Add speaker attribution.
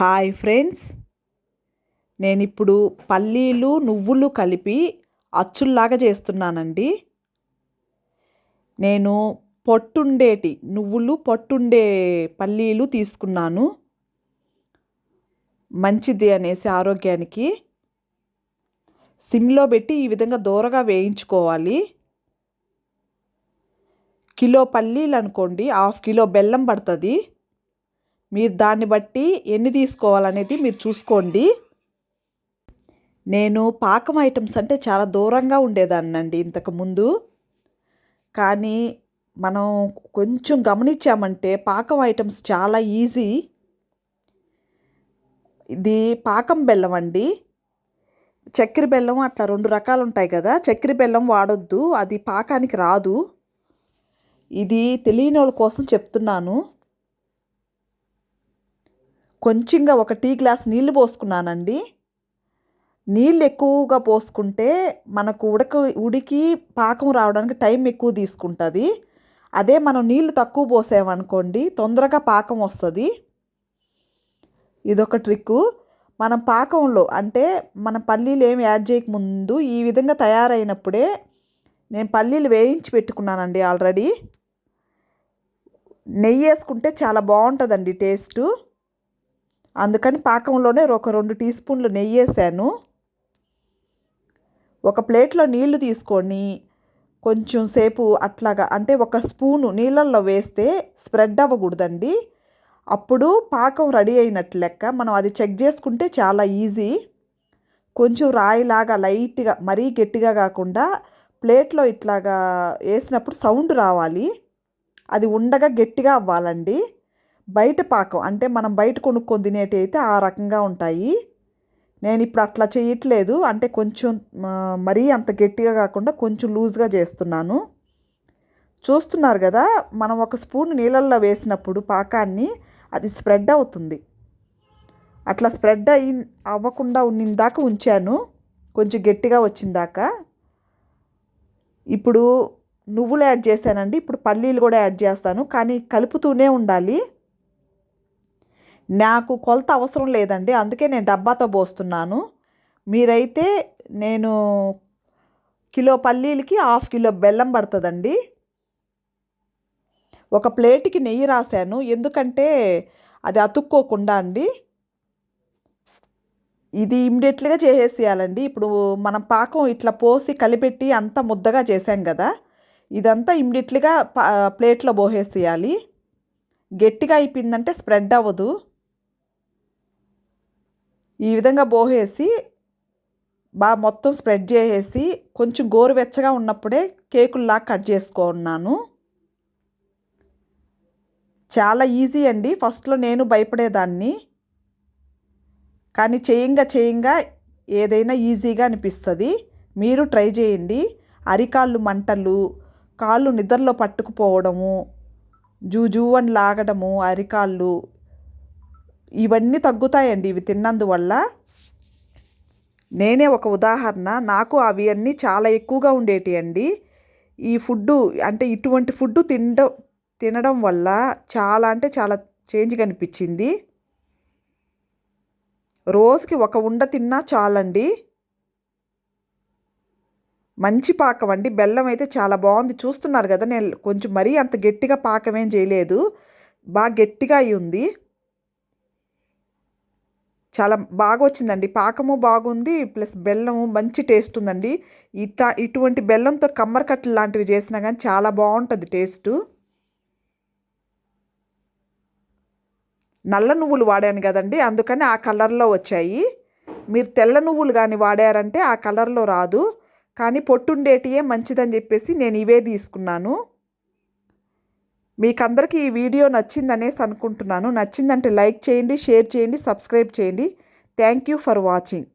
Speaker 1: Hi friends. నేను ఇప్పుడు పల్లీలు నువ్వులు కలిపి అచ్చుల్లాగా చేస్తున్నానండి. నేను పొట్టుండేటి నువ్వులు పొట్టుండే పల్లీలు తీసుకున్నాను. మంచిది అనేసి ఆరోగ్యానికి. సిమ్లో పెట్టి ఈ విధంగా దూరగా వేయించుకోవాలి. కిలో పల్లీలు అనుకోండి హాఫ్ కిలో బెల్లం పడుతుంది. మీరు దాన్ని బట్టి ఎన్ని తీసుకోవాలనేది మీరు చూసుకోండి. నేను పాకం ఐటమ్స్ అంటే చాలా దూరంగా ఉండేదాన్నండి ఇంతకుముందు కానీ మనం కొంచెం గమనించామంటే పాకం ఐటమ్స్ చాలా ఈజీ. ఇది పాకం బెల్లం అండి. చక్కెర బెల్లం అట్లా రెండు రకాలు ఉంటాయి కదా చక్కెర బెల్లం వాడొద్దు అది పాకానికి రాదు. ఇది తెలియని వాళ్ళ కోసం చెప్తున్నాను. కొంచెంగా ఒక టీ గ్లాస్ నీళ్ళు పోసుకున్నానండి. నీళ్ళు ఎక్కువగా పోసుకుంటే మనకు ఉడక ఉడికి పాకం రావడానికి టైం ఎక్కువ తీసుకుంటుంది. అదే మనం నీళ్ళు తక్కువ పోసామనుకోండి తొందరగా పాకం వస్తుంది. ఇదొక ట్రిక్కు. మనం పాకంలో అంటే మన పల్లీలు ఏమి యాడ్ చేయకముందు ఈ విధంగా తయారైనప్పుడే నేను పల్లీలు వేయించి పెట్టుకున్నానండి ఆల్రెడీ. నెయ్యి వేసుకుంటే చాలా బాగుంటుందండి టేస్టు. అందుకని పాకంలోనే ఒక రెండు టీ స్పూన్లు నెయ్యి వేసాను ఒక ప్లేట్లో నీళ్ళు తీసుకొని కొంచెం సేపు అట్లాగా అంటే ఒక స్పూను నీళ్ళల్లో వేస్తే స్ప్రెడ్ అవ్వకూడదండి. అప్పుడు పాకం రెడీ అయినట్టు లెక్క మనం అది చెక్ చేసుకుంటే చాలా ఈజీ. కొంచెం రాయిలాగా లైట్గా మరీ గట్టిగా కాకుండా ప్లేట్లో ఇట్లాగా వేసినప్పుడు సౌండ్ రావాలి. అది ఉండగా గట్టిగా అవ్వాలండి. బయట పాకం అంటే మనం బయట కొనుక్కొని తినేటి అయితే ఆ రకంగా ఉంటాయి. నేను ఇప్పుడు అట్లా చేయట్లేదు. అంటే కొంచెం మరీ అంత గట్టిగా కాకుండా కొంచెం లూజ్గా చేస్తున్నాను. చూస్తున్నారు కదా మనం ఒక స్పూన్ నీళ్ళల్లో వేసినప్పుడు పాకాన్ని అది స్ప్రెడ్ అవుతుంది. అట్లా స్ప్రెడ్ అయి అవ్వకుండా ఉన్నిందాక ఉంచాను. కొంచెం గట్టిగా వచ్చిందాక ఇప్పుడు నువ్వులు యాడ్ చేశానండి. ఇప్పుడు పల్లీలు కూడా యాడ్ చేస్తాను. కానీ కలుపుతూనే ఉండాలి. నాకు కొలత అవసరం లేదండి. అందుకే నేను డబ్బాతో పోస్తున్నాను. మీరైతే నేను కిలో పల్లీలకి హాఫ్ కిలో బెల్లం పడుతుందండి. ఒక ప్లేట్కి నెయ్యి రాశాను. ఎందుకంటే అది అతుక్కోకుండా అండి. ఇది ఇమ్మీడియట్లీగా చేసేసేయాలండి. ఇప్పుడు మనం పాకం ఇట్లా పోసి కలిపెట్టి అంతా ముద్దగా చేసాం కదా ఇదంతా ఇమ్మీడియట్లీగా ప్లేట్లో పోసేసేయాలి. గట్టిగా అయిపోయిందంటే స్ప్రెడ్ అవ్వదు. ఈ విధంగా బోహేసి బాగా మొత్తం స్ప్రెడ్ చేసేసి కొంచెం గోరువెచ్చగా ఉన్నప్పుడే కేకుల్లా కట్ చేసుకున్నాను చాలా ఈజీ అండి. ఫస్ట్లో నేను భయపడేదాన్ని. కానీ చేయంగా చేయంగా ఏదైనా ఈజీగా అనిపిస్తుంది. మీరు ట్రై చేయండి. అరికాళ్ళు మంటలు కాళ్ళు నిద్రలో పట్టుకుపోవడము జూజూ అని లాగడము అరికాళ్ళు ఇవన్నీ తగ్గుతాయండి ఇవి తిన్నందువల్ల. నేనే ఒక ఉదాహరణ. నాకు అవి అన్నీ చాలా ఎక్కువగా ఉండేటి అండి. ఈ ఫుడ్డు అంటే ఇటువంటి ఫుడ్డు తినడం తినడం వల్ల చాలా అంటే చాలా చేంజ్ కనిపించింది. రోజుకి ఒక ఉండ తిన్నా చాలండి. మంచి పాకం అండి. బెల్లం అయితే చాలా బాగుంది. చూస్తున్నారు కదా నేను కొంచెం మరీ అంత గట్టిగా పాకమేం చేయలేదు. బాగా గట్టిగా అయి ఉంది చాలా బాగా వచ్చిందండి పాకము బాగుంది ప్లస్ బెల్లము మంచి టేస్ట్ ఉందండి ఇట ఇటువంటి బెల్లంతో కమ్మరకట్టలు లాంటివి చేసినా కానీ చాలా బాగుంటుంది టేస్టు. నల్ల నువ్వులు వాడాను కదండి అందుకని ఆ కలర్లో వచ్చాయి. మీరు తెల్ల నువ్వులు కానీ వాడారంటే ఆ కలర్లో రాదు. కానీ పొట్టుండేటియే మంచిదని చెప్పేసి నేను ఇవే తీసుకున్నాను. మీకందరికీ ఈ వీడియో నచ్చిందనేసి అనుకుంటున్నాను. నచ్చిందంటే లైక్ చేయండి షేర్ చేయండి సబ్స్క్రైబ్ చేయండి. Thank you for watching.